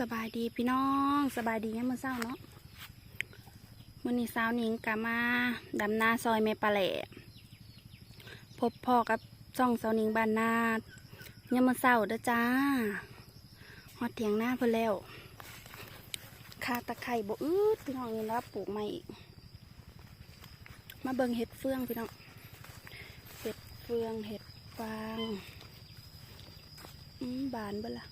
สบายดีพี่น้องสบายดีเนี่ยมือเช้าเนาะมือนี้เช้านิงกะมาดำนาซอยเมปลาแหล่พบพ่อกับซ่องเช้านิงบ้านนาเนี่ยมือเช้าเด้อจ้าฮอดเถียงหน้าเพิ่นแล้วคาตะไคร่บ่อืดพี่น้องนี่แล้วปลูกใหม่อีกมาเบิ่งเห็ดเฟืองพี่น้องเห็ดเฟืองเห็ดฟางอืมบานเบิ่ละ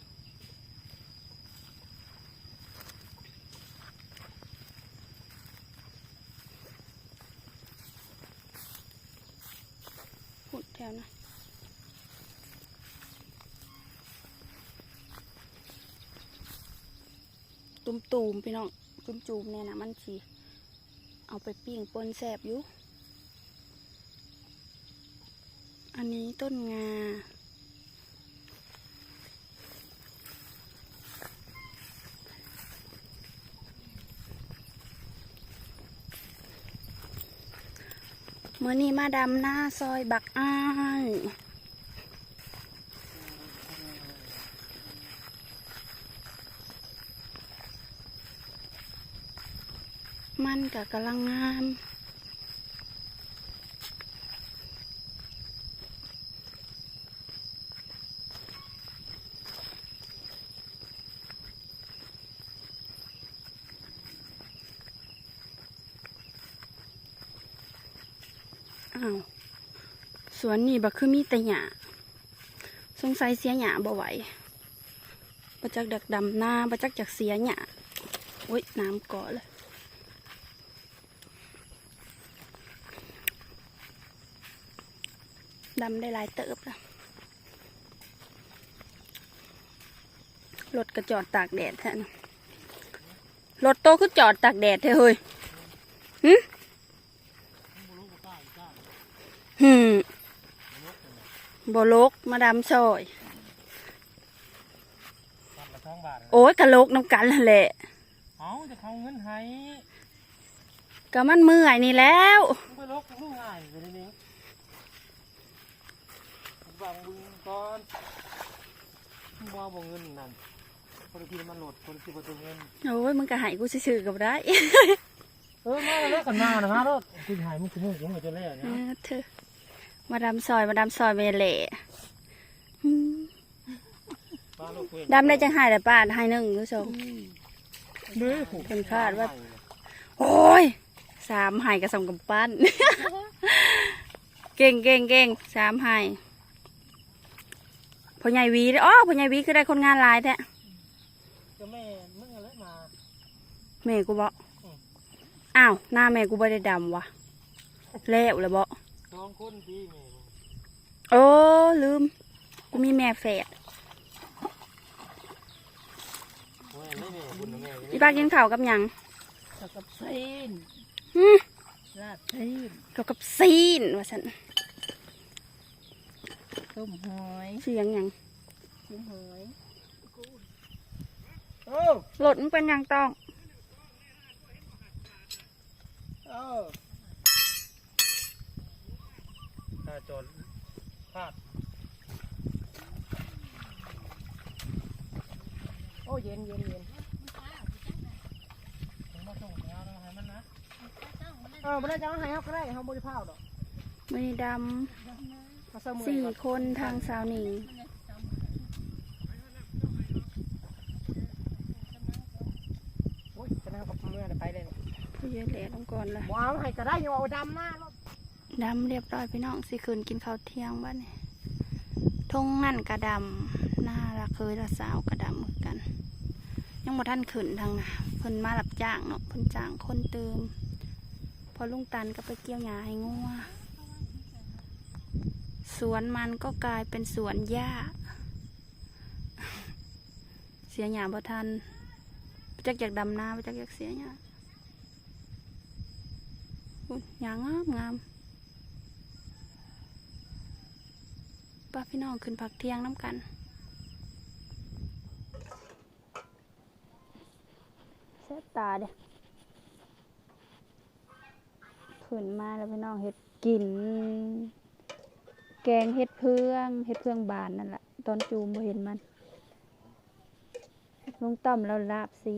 หุด แถวนะตุมตูมๆพี่น้องตุมจูมเนี่ยนะมันสีเอาไปปิ้งปนแสบอยู่ อันนี้ต้นงา มื่อนี้มาดำหน้าซอยบักอ้ายมันกับกำลังงาม อ้าวสวนนี่บักคือมีแต่หญ้าสงสัยเสียหญ้าบ่ไหวประจักดักดำหน้าประจักจากเสียหญ้าโอ้ยน้ำเกาะเลยดำได้หลายเติบแล้วรถก็จอดตากแดดแท้นะรถโตคือจอดตากแดดแท้เฮ้ยหึ หืมบโลกมาดำซอยทำกระท้องบาทโอ้ยกะโลกน้ำกันนั่นแหละเอาจะเขาเงินให้ก็มันเมื่อยนี่แล้วมึงไปลกลูกง่ายไปเลยนี่ผมวางบึงก่อนมึงวางบ่เงินนั่นคนที่มันโหลดคนที่ประตูเงินโอ้ยมึงก็ใหายกูซื่อๆกับได้เออมาแล้วกันมานะฮะรถกูหายมึงคือมึงยังไม่จะเล่เอเนี่ยอเธอ มาดำซอยมาดำซอยเมเล่อืมมาลูกเวดำได้จังหายแต่ป้าให้หนึ่งผู้ชมเด้อเป็นคาดว่า โอ้ยสามใหายกับสองกำปั้น เก่งเก่งเก่งสามใหายพ่อใหญ่หวีเด้ออ๋อพ่อใหญ่หวีคือได้คนงานหลายแท้ก็แม่มึงอะไรมาแม่กูบอกอืมอ้าวหน้าแม่กูไม่ได้ดำวะแล้วเลยบอก สองคนดีแม่โอ้ลืม กูมีแม่แฝดโอ้ยไม่แม่คุณนะแม่พี่ป้ากินข้าวกับหยังกับซีนหืมลาดซีนข้าวกับซีนว่าฉันต้มหอยเสียงหยังต้มหอยโอ้รถมันเป็นหยังต้อง โอ้ถ้า จอดพลาด โอ้เย็นเย็นเย็นผมมาส่งแล้วนะให้มันนะเออไม่ได้จะเอาให้เขาก็ได้เขาบริภาคดอกมีดเขาเสมำอสี่คนทางสาวหนิงโอ้ยจะนั่งกับเมื่อไปเลยพี่เยอะแหล่ลงก่อนละว้าวให้ก็ได้ยังเอาดำหน้ารถ ดำเรียบร้อยพี่น้องสิคืนกินข้าวเที่ยงบ้านนี่ทงนั่นกระดำหน่ารักเคยละสาวกระดำเหมือนกัน ยังบ่ท่านขืนทางนะเพิ่นมารับจ้างเนาะเพิ่นจ้างคนเติม พอลุงตันก็ไปเกี่ยวหญ้าให้งัวสวนมันก็กลายเป็นสวนหญ้า เสียหญ้าบ่ทันไปจักอยากดำนาไปจักอยากเสียหญ้าอุ๊ยหญ้างามงาม ป้าพี่น้องขึ้นผักเที่ยงน้ำกันเสตาเด้ขึ้นมาแล้วพี่น้องเห็ดกิน แกงเห็ดเพื่องเห็ดเพื่องบานนั่นแหละตอนจูมบ่เห็นมันลุงต้อมแล้วลาบซี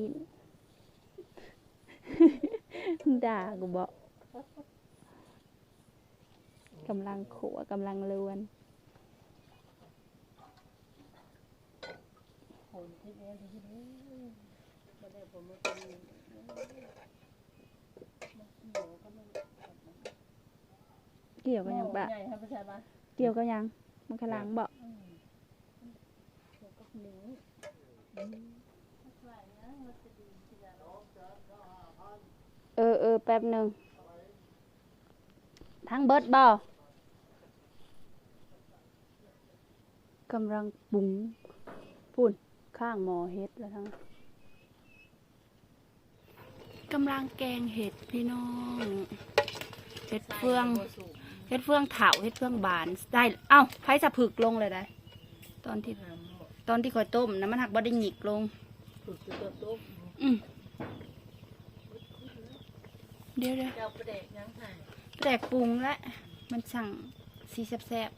นด่ากูบอกกำลังขัวกำลังลวน คนที่เดียวที่เดียวบ่ได้ผมมาเป็นเดี๋ยวก็มันเกี่ยวกันยังปะใหญ่ครับประชาชนเกี่ยวกันยังมันกำลังบอกเดี๋ยวก็หนึ่งเออเออแป๊บหนึ่งทั้งเบิดบ่กำลังปรุงปุ่น ข้างหมอเฮ็ดแล้วทั้งกำลังแกงเห็ดพี่น้องเห็ดเฟืองเฮ็ดเฟืองเถาเฮ็ดเฟืองบานได้เอ้าไผจะผึกลงเลยได้ตอนที่ตอนที่ข่อยต้มน้ำมันหักบ่ได้หยิกลงฝึกตัวตุ๊บอืมเดี๋ยวเดี๋ยวเจ้าประเด็กยังไงแตกปรุงแล้วมันสั่งสีแซ่บ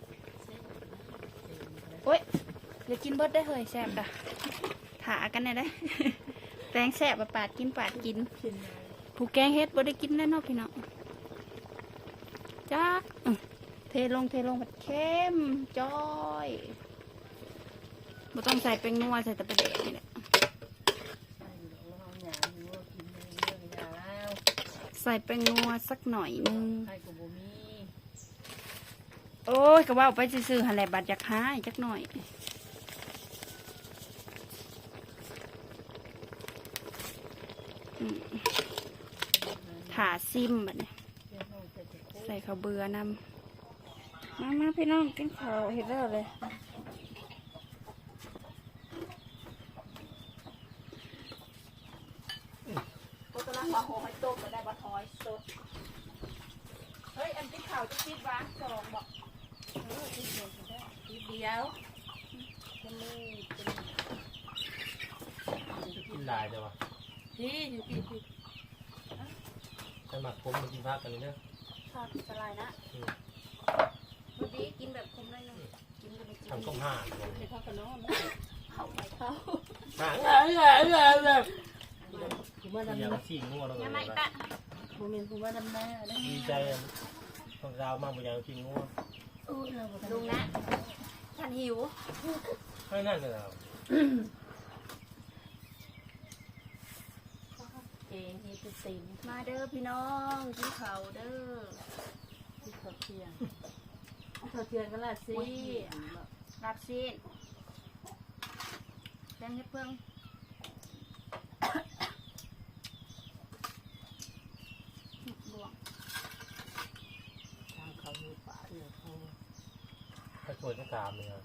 ๆ โอ๊ยเดี๋ยวกินเบิดได้เฮ้ยแซ่บดะถากันแน่ได้ แตงแซ่บอะปาดกินปาดกิน ผู้แกงเฮ็ดบ่ได้กินแน่นอนพี่น้องจักอื้อเทลงเทลงผัดเข้มจ้อยบ่ต้องใส่เป็นนัวใส่แต่ประเดกนี่แหละใส่เอาหยใส่เป็นนัวสักหน่อยนึง โอ้ยก็ว่าไปซื้อหันแหลบัดอยากหายจักหน่อยถาซิมแบบนี้ใส่ข้าวเบื่อนำมามาพี่น้องกินข้าวเห็ดแล้วเลยก็กำลังมาโหให้ต้มมาได้บะทอยสด เฮ้ย อันที่ข่าวจะคิดวางสองบอก เออที่เดียวก็ได้ ทีเดียว จะไม่เป็น กินหลายเดี๋ยววะที่อยู่ที่ที่จะหมักผมมากินพักกันเลยเนอะข้าวสลายนะอืมพอดีกินแบบคมได้หนึ่งกินก็ไม่กินทำต้มห่านที่พักกันนอนเข้าไปเข้าห่านอะไรอะไรอะไรกูมาอดำย่าน้มาสี่งัวเรายังเลไงยปะำกูมีกูมาดำน้ำได้ดีใจอะของเรามากกว่าอย่างกินงัวอู้เราบ่ลุงนะฉันหิวไม่นั่นเลยเรา เอ งเฮ็ดเป็นตีนมาเด้อพี่น้องกินข้าวเด้อที่เขาเทียนเขาเทียนก็ละสิรับซีนแดงเฮ็ดเพิ่งบวกทางเขาอยู่ป่าอยู่เขาถ้าชวนก็ตามเลยอะ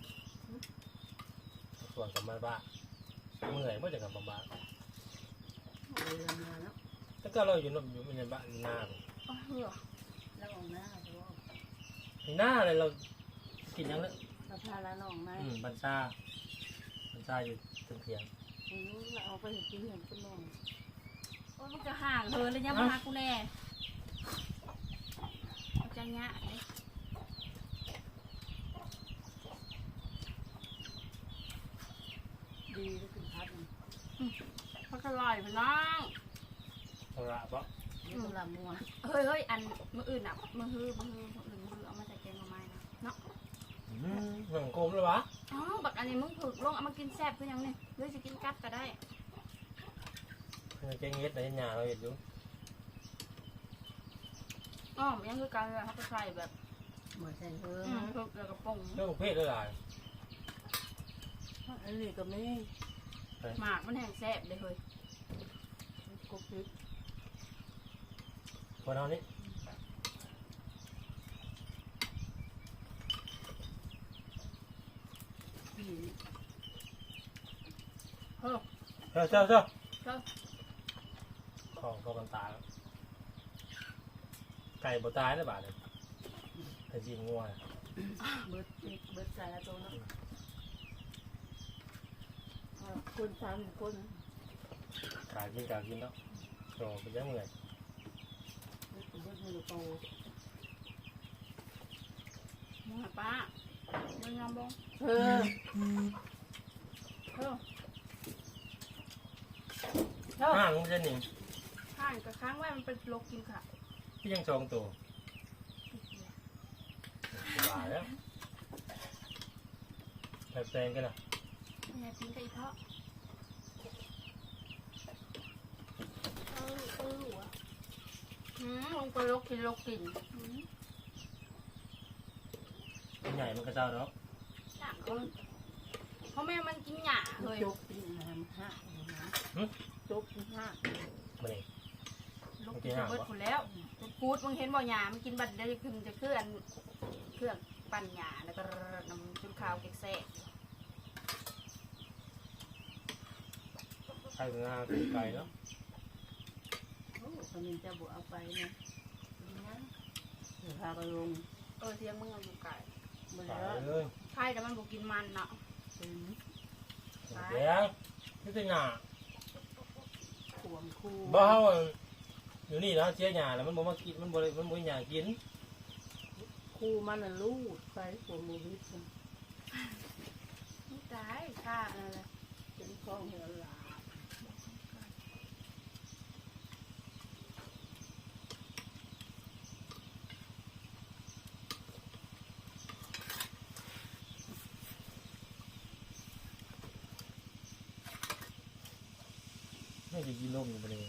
ชวนกับมาบ้าเมื่อยเมื่อจะกลับมาบ้าน เลยลำนาเนาะ ถ้าก็เราอยู่นอยู่ในบ้านหน้าอ๋อเหรอแล้วออกหน้าเพราะว่าหน้าเลยเรากินยังเลยเราพาละน้องมาอืมบัญชาบัญชาอยู่เทียงอือเราเอาไปเห็นกินเห็นเป็นน้องโอ้ยมันก็ห่างเธอเลยยังมาหากูแน่มันจะยะเด้ดีก็คือพัดมันมันก็ลอยไปน้อ งเอาละปะนี่ก็ลำมัวเฮ้ยเฮ้ยอันมืออื่นอะมือฮือมือฮือมืออื่นมือฮือเอามาใส่แกงมาไม้นะเนาะอืมหนังกลมเลยวะอ๋อบักอันนี้มึงผึกลงเอามากินแซ่บคือหยังนี่หรือจะกินกับก็ได้เจ๊งเฮ็ดในหน้าเราเห็นอยู่อ๋อมันยังคือการเลยเขาก็ใส่แบบหมดใจเพิ่อืมมผึกแล้วก็ป่งเรื่องเพศหลายอันนี้ก็ไม่หมากมันแห้งแซ่บเลยเฮ้ย กุ๊กกิ๊ก คนเอานี้ที่เฮ้ยเจ้าเจ้าเจ้าเจ้าของเขากันตายแล้วไก่บ่ตา ยแล้วบาดเลยแต่จริงงัวเบิร์ดเบิร์ดใจละตัวเนานสามคนกายกินกายกินเนาะโตเป็นยังไงเบิร์ดมือโตหมาป้าเบิ่งงามบ่เออเออเออห้างมันจะหนิงข้างกับข้างไว้มันเป็นโลกกินค่ะพี่ยังชองตัวหวานแล้วแบบแซงกันนะแม่ปิ้งกับอีเพาะเออเออหัว อืมลงไปลกกินลกกินอืมตัวใหญ่มันก็เจ้าเนาะหนักเขาเพราะแม่มันกินหญ้าเลยจุกเป็นน้ำห้าจุกเป็นห้ามาเลยลกกินจะเบิดผุแล้วพูดมึงเห็นบ่หญ้ามันกินบัดเดียวขึ้นจะเคลื่อนเครื่องปั่นหญ้าแล้วก็นำจุดข้าวเก็กแซ่ใครเป็นงานไก่เนาะโอ้ คนนี้จะบวเอาไปนะดีนะเดี๋ยวพาไปลงเออเสียงมึงเอาอยู่ไก่มาไก่แล้วเลยไข่แต่มันบ่กินมันเนาะเป็นเดี๋ยวนี่ตัวหนาขวมคู่บ้าว่าอยู่นี่นะเสียหนาแล้วมันบ่มากินมันบ่ได้มันบ่อยากกินคู่มันน่ะลูดไปขวมมือวิทย์ไม่ตายฆ่าอะไรเลยเป็นข้องเหือหลา ไม่จะกินนมอยู่บ่เลย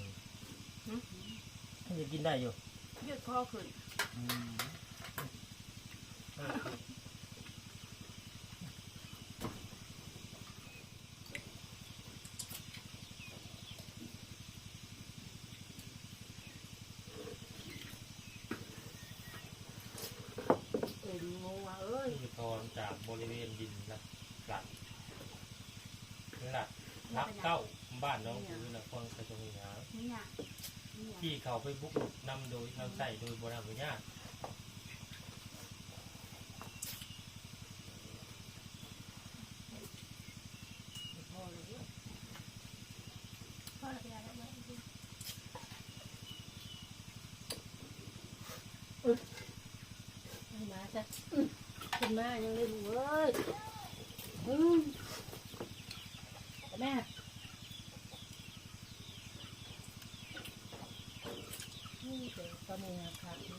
ไม่จะกินได้อยู่ยืดคอขึ้นเป็นงัวเอ้ยคือตอนจากบริเวณดินนะหลักนี่แหละ รักเก้าบ้านน้องคือนะฟังกระทรวงนี้นะนี่เนี่ยนี่เนี่ยที่เขาไปบุกรุกนำโดยนำใส่โดยบริษัทญาติมาจ้ะขึ้นมายังเล่นเว้ยอืมแม่นี่เดี๋ยวตอนนี้นะครับ อื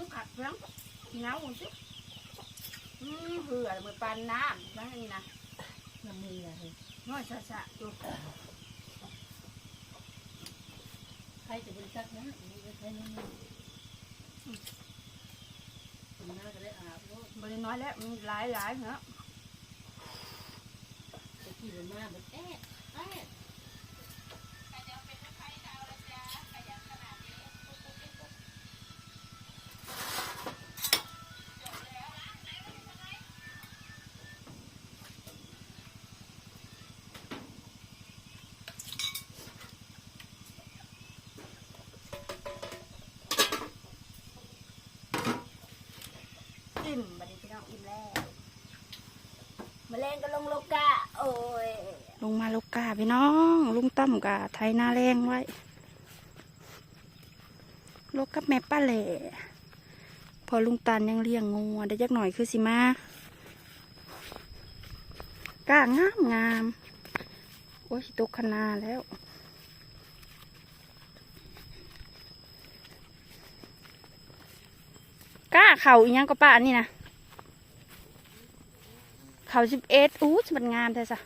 มผัดเพียง เงาหุ่นสิอืมเหือเหมือนปานน้ำนั่นนี่นะน้ำมืออะไรน้อยชะชะดูใครจะเป็นซักนะนี่ก็ใช้น้ำมือคุณน้าก็ได้อาบรถบริน้อยแล้วมันหลายหลายเนาะไปขี่รถมาแบบแอ๊ะแอ๊ะ แล้วมาเล่นกันลงโลกาโอ้ยลงมาโลกาพี่น้องลุงต้มกะไทยหน้าแรงไว้โลกกับแม่ป้าแหล่พอลุงตันยังเลี้ยงงูได้ยักหน่อยคือสิมากล้างามงามโอ้ยตกคนาแล้วกล้าเข่าอีกยังก็ป้าอันนี่นะ เขาสิบเอ็ดอู้มันงามแท้สะ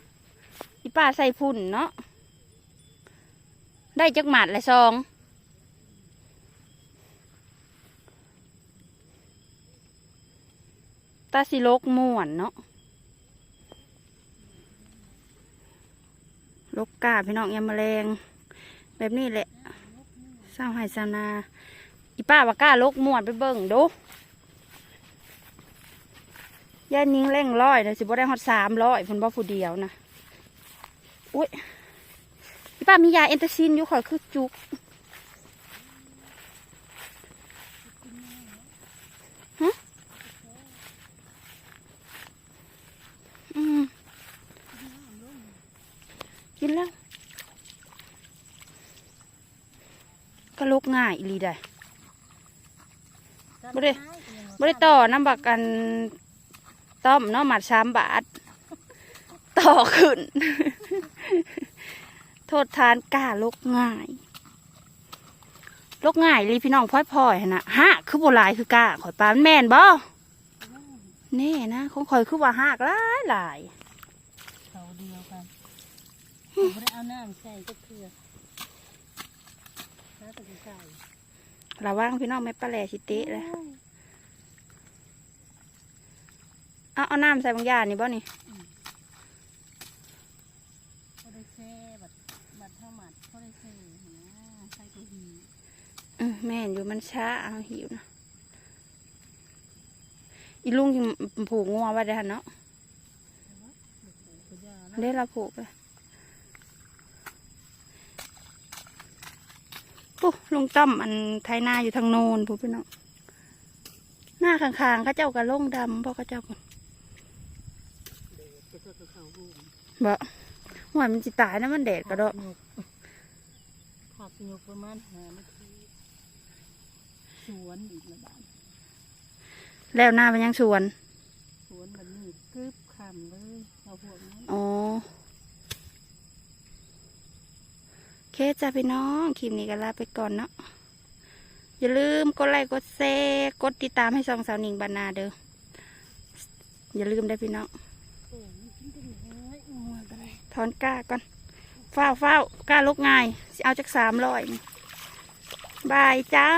อีป้าใส่พุ่นเนาะ ได้จักหมัดละซอง ตาสิโลกม่วนเนาะลกกาพี่น้องยามแมลง แบบนี้แหละเศร้าให้สาวนา อีป้าว่ากล้าลกม่วนไปเบิ่งดู ย่านิ้งเร่งร้อยนะสิบ่ได้ฮอดสามร้อยเพิ่นบ่ผู้เดียวนะอุ้ยอีป้ามียาเอนเตอร์ซินอยู่ข่อยคือจุกฮะอืมกินแล้วก็ลกง่ายอีลีได้บ่ได้บ่ได้ต่อน้ำบักกัน ต้อมเนาะหมัดสามบาท ต่อขึ้น โทษทานกล้าลกง่าย ลกง่ายรีพี่น้องพลอยพลอยหั่นนะฮะคือโบหลายคือกล้าข่อยปลามันแม่นบ่แน่นะของข่อยคือว่าหากหลายหลายเขาเดียวกันเขาไม่ได้เอาน้ำใส่ก็คือน้ำตะกุใส่ระวังพี่น้องไม่ปลาแหล่สิเตะเลย เอาเอาน้ำใส่บางอย่างนี่บ่นี่เขาได้แช่บัดบัดเท่าหมัดเขาได้แช่นะใส่ตัวหีอืมแม่นอยู่มันช้าเอาหิวนะอีลุงที่ผูกงัวไว้ได้หันเนาะตัวยานะเด้เราผูกไปปุ๊ลุงต้อมอันไทยนาอยู่ทางโน้นผู้พี่น้องหน้าข้างๆเขาเจ้ากระลงดำพราะเขาเจ้าคนจะเจอกับ เขาหูบ่หัวมันจิตายนะมันแดดกระโดดผักหยกประมาณหานาทีสวนอีกละบาทแล้วหน้าเป็นยังสวน สวนแบบนี้กึบคำเลยเอาพวกนั้นอ๋อเคสจ้าพี่น้องคลิปนี้ก็ลาไปก่อนเนาะอย่าลืมกดไลค์กดแชร์กดติดตามให้ช่องสาวหนิงบานนาเด้ออย่าลืมได้อพี่น้อง โอ้ยกินได้น้อยงัวกันเลย ถอนกล้าก่อนเฝ้าเฝ้ากล้าลุกง่าย เอาจากสามร้อยบายจ้า